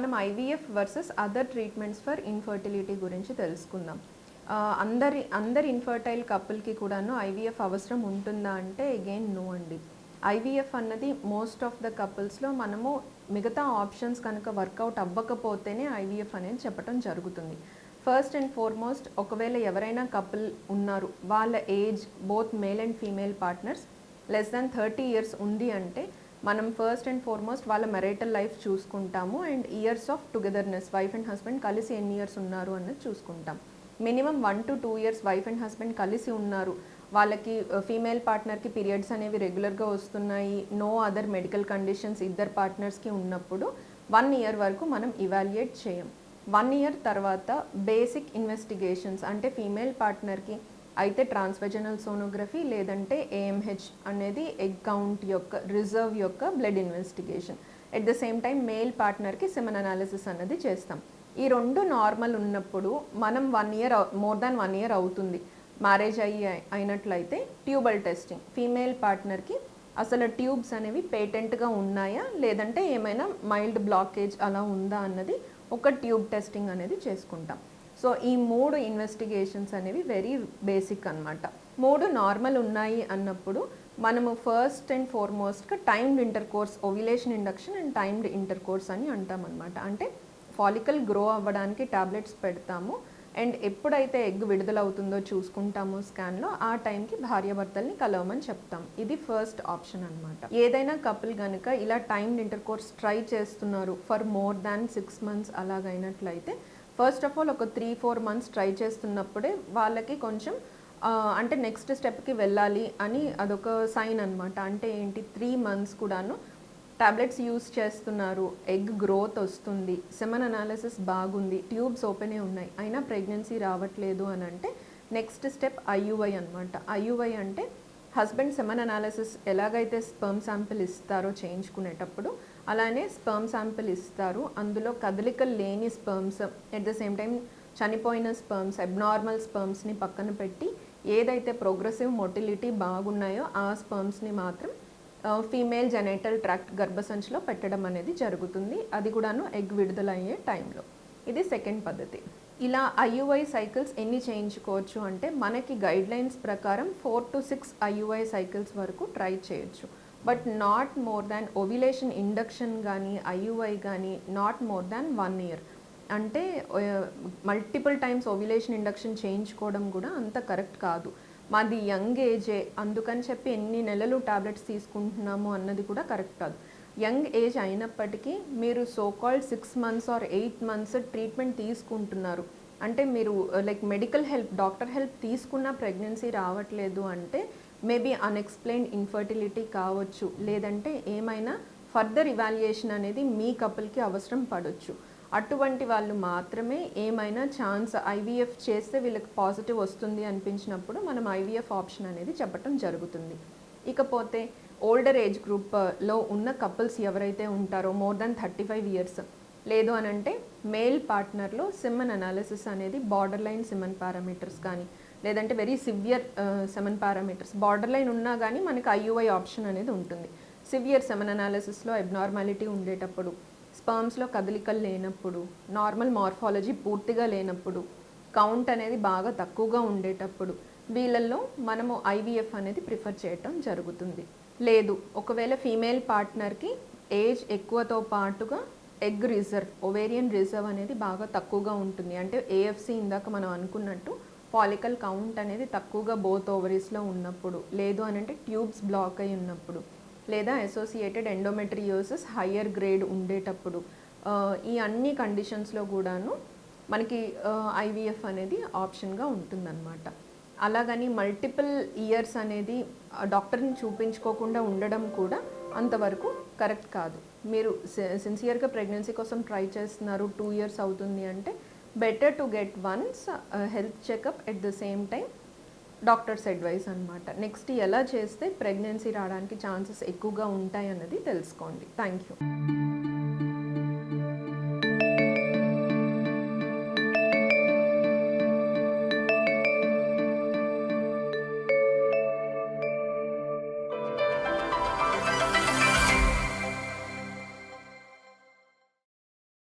మనం IVF versus other treatments for infertility గురించి తెలుసుకుందాం. అందరి అందరి ఇన్ఫర్టైల్ కపుల్కి కూడాను ఐవీఎఫ్ అవసరం ఉంటుందా అంటే అగైన్ నో అండి. ఐవీఎఫ్ అన్నది మోస్ట్ ఆఫ్ ద కపుల్స్లో మనము మిగతా ఆప్షన్స్ కనుక వర్కౌట్ అవ్వకపోతేనే ఐవీఎఫ్ అనేది చెప్పడం జరుగుతుంది. ఫస్ట్ అండ్ ఫార్మోస్ట్ ఒకవేళ ఎవరైనా కపుల్ ఉన్నారు వాళ్ళ age both male and female partners less than thirty years ఉంది అంటే మనం ఫస్ట్ అండ్ ఫార్మోస్ట్ వాళ్ళ మెరైటల్ లైఫ్ చూసుకుంటాము and years of togetherness wife and husband కలిసి ఎన్ని ఇయర్స్ ఉన్నారు అన్నది చూసుకుంటాం. Minimum one to two years wife and husband కలిసి ఉన్నారు. వాళ్ళకి ఫీమేల్ పార్ట్నర్కి పీరియడ్స్ అనేవి రెగ్యులర్గా వస్తున్నాయి. నో అదర్ మెడికల్ కండిషన్స్ ఇద్దరు పార్ట్నర్స్కి ఉన్నప్పుడు వన్ ఇయర్ వరకు మనం ఇవాల్యుయేట్ చేయం. వన్ ఇయర్ తర్వాత బేసిక్ ఇన్వెస్టిగేషన్స్ అంటే ఫీమేల్ పార్ట్నర్కి అయితే ట్రాన్స్వెజనల్ సోనోగ్రఫీ లేదంటే ఏఎంహెచ్ అనేది ఎగ్ కౌంట్ యొక్క రిజర్వ్ యొక్క blood investigation. At the same time male పార్ట్నర్కి semen analysis అన్నది చేస్తాం. ఈ రెండు నార్మల్ ఉన్నప్పుడు మనం one year more than one year అవుతుంది. మ్యారేజ్ అయ్యి అయినట్లయితే ట్యూబల్ టెస్టింగ్ ఫీమేల్ పార్ట్నర్కి అసలు ట్యూబ్స్ అనేవి పేటెంట్గా ఉన్నాయా? లేదంటే ఏమైనా మైల్డ్ బ్లాకేజ్ అలా ఉందా అన్నది ఒక ట్యూబ్ టెస్టింగ్ అనేది చేసుకుంటాం. సో ఈ మూడు ఇన్వెస్టిగేషన్స్ అనేవి వెరీ బేసిక్ అన్నమాట. మూడు నార్మల్ ఉన్నాయి అన్నప్పుడు మనము first and ఫార్మోస్ట్గా timed intercourse ovulation induction and timed intercourse అని అంటాం అనమాట అంటే ఫాలికల్ గ్రో అవ్వడానికి టాబ్లెట్స్ పెడతాము. అండ్ ఎప్పుడైతే ఎగ్ విడుదలవుతుందో చూసుకుంటాము స్కాన్లో ఆ టైంకి భార్యాభర్తల్ని కలవమని చెప్తాం. ఇది ఫస్ట్ ఆప్షన్ అనమాట ఏదైనా కపుల్ కనుక ఇలా టైమ్డ్ ఇంటర్ కోర్స్ ట్రై చేస్తున్నారు for more than six months అలాగైనట్లయితే first of all ఒక త్రీ ఫోర్ మంత్స్ ట్రై చేస్తున్నప్పుడే వాళ్ళకి కొంచెం అంటే నెక్స్ట్ స్టెప్కి వెళ్ళాలి అని అదొక సైన్ అనమాట అంటే ఏంటి? త్రీ మంత్స్ కూడాను టాబ్లెట్స్ యూస్ చేస్తున్నారు. ఎగ్ గ్రోత్ వస్తుంది. సెమన్ అనాలిసిస్ బాగుంది. ట్యూబ్స్ ఓపెనే ఉన్నాయి. అయినా ప్రెగ్నెన్సీ రావట్లేదు అని అంటే నెక్స్ట్ స్టెప్ ఐయుఐ అనమాట ఐయుఐ అంటే హస్బెండ్ సెమన్ అనాలిసిస్ ఎలాగైతే స్పర్మ్ శాంపిల్ ఇస్తారో చేయించుకునేటప్పుడు అలానే స్పర్మ్ శాంపిల్ ఇస్తారు. అందులో కదలికలు లేని sperms at the same time చనిపోయిన స్పర్మ్స్ అబ్నార్మల్ స్పర్మ్స్ని పక్కన పెట్టి ఏదైతే ప్రోగ్రెసివ్ మొటిలిటీ బాగున్నాయో ఆ స్పర్మ్స్ని మాత్రం ఫీమేల్ జెనేటల్ ట్రాక్ట్ గర్భసంచిలో పెట్టడం అనేది జరుగుతుంది. అది కూడాను ఎగ్ విడుదలయ్యే టైంలో. ఇది సెకండ్ పద్ధతి. ఇలా ఐయుఐ సైకిల్స్ ఎన్ని చేయించుకోవచ్చు అంటే మనకి గైడ్లైన్స్ ప్రకారం four to six IUI cycles వరకు ట్రై చేయొచ్చు. But not more than ovulation induction కానీ ఐయుఐ కానీ not more than one year. అంటే మల్టిపుల్ టైమ్స్ ఓవిలేషన్ ఇండక్షన్ చేయించుకోవడం కూడా అంత కరెక్ట్ కాదు. మాది యంగ్ ఏజే అందుకని చెప్పి ఎన్ని నెలలు టాబ్లెట్స్ తీసుకుంటున్నాము అన్నది కూడా కరెక్ట్ కాదు. యంగ్ ఏజ్ అయినప్పటికీ మీరు so called six months or eight months treatment తీసుకుంటున్నారు. అంటే మీరు like medical help doctor help తీసుకున్న ప్రెగ్నెన్సీ రావట్లేదు అంటే మేబీ అన్ఎక్స్ప్లెయిన్ ఇన్ఫర్టిలిటీ కావచ్చు. లేదంటే ఏమైనా ఫర్దర్ ఇవాల్యుయేషన్ అనేది మీ కపుల్కి అవసరం పడవచ్చు అటువంటి వాళ్ళు మాత్రమే ఏమైనా ఛాన్స్ ఐవీఎఫ్ చేస్తే వీళ్ళకి పాజిటివ్ వస్తుంది అనిపించినప్పుడు మనం ఐవీఎఫ్ ఆప్షన్ అనేది చెప్పటం జరుగుతుంది. ఇకపోతే ఓల్డర్ ఏజ్ గ్రూప్లో ఉన్న కపుల్స్ ఎవరైతే ఉంటారో more than thirty five years లేదు అని అంటే మేల్ పార్ట్నర్లో సిమ్మన్ అనాలిసిస్ అనేది బార్డర్ లైన్ సిమ్మన్ పారామీటర్స్ కానీ లేదంటే very severe semen parameters borderline ఉన్నా కానీ మనకి ఐయుఐ ఆప్షన్ అనేది ఉంటుంది. సివియర్ సెమన్ అనాలిసిస్లో అబ్నార్మాలిటీ ఉండేటప్పుడు స్పర్మ్స్లో కదలికలు లేనప్పుడు నార్మల్ మార్ఫాలజీ పూర్తిగా లేనప్పుడు కౌంట్ అనేది బాగా తక్కువగా ఉండేటప్పుడు వీళ్ళల్లో మనము ఐవీఎఫ్ అనేది ప్రిఫర్ చేయటం జరుగుతుంది. లేదు ఒకవేళ ఫీమేల్ పార్ట్నర్కి ఏజ్ ఎక్కువతో పాటుగా ఎగ్ రిజర్వ్ ఒవేరియన్ రిజర్వ్ అనేది బాగా తక్కువగా ఉంటుంది. అంటే ఏఎఫ్సి ఇందాక మనం అనుకున్నట్టు పాలికల్ కౌంట్ అనేది తక్కువగా బోత్ ఓవరీస్లో ఉన్నప్పుడు లేదు అని అంటే ట్యూబ్స్ బ్లాక్ అయి ఉన్నప్పుడు లేదా అసోసియేటెడ్ ఎండోమెట్రియోసిస్ హయ్యర్ గ్రేడ్ ఉండేటప్పుడు ఈ అన్ని కండిషన్స్లో కూడాను మనకి ఐవీఎఫ్ అనేది ఆప్షన్గా ఉంటుందన్నమాట. అలాగని మల్టిపుల్ ఇయర్స్ అనేది డాక్టర్ని చూపించుకోకుండా ఉండడం కూడా అంతవరకు కరెక్ట్ కాదు. మీరు సిన్సియర్గా ప్రెగ్నెన్సీ కోసం ట్రై చేస్తున్నారు టూ ఇయర్స్ అవుతుంది అంటే better to get once health checkup at the same time doctors advice అనమాట నెక్స్ట్ ఎలా చేస్తే ప్రెగ్నెన్సీ రావడానికి ఛాన్సెస్ ఎక్కువగా ఉంటాయి అన్నది తెలుసుకోండి. Thank you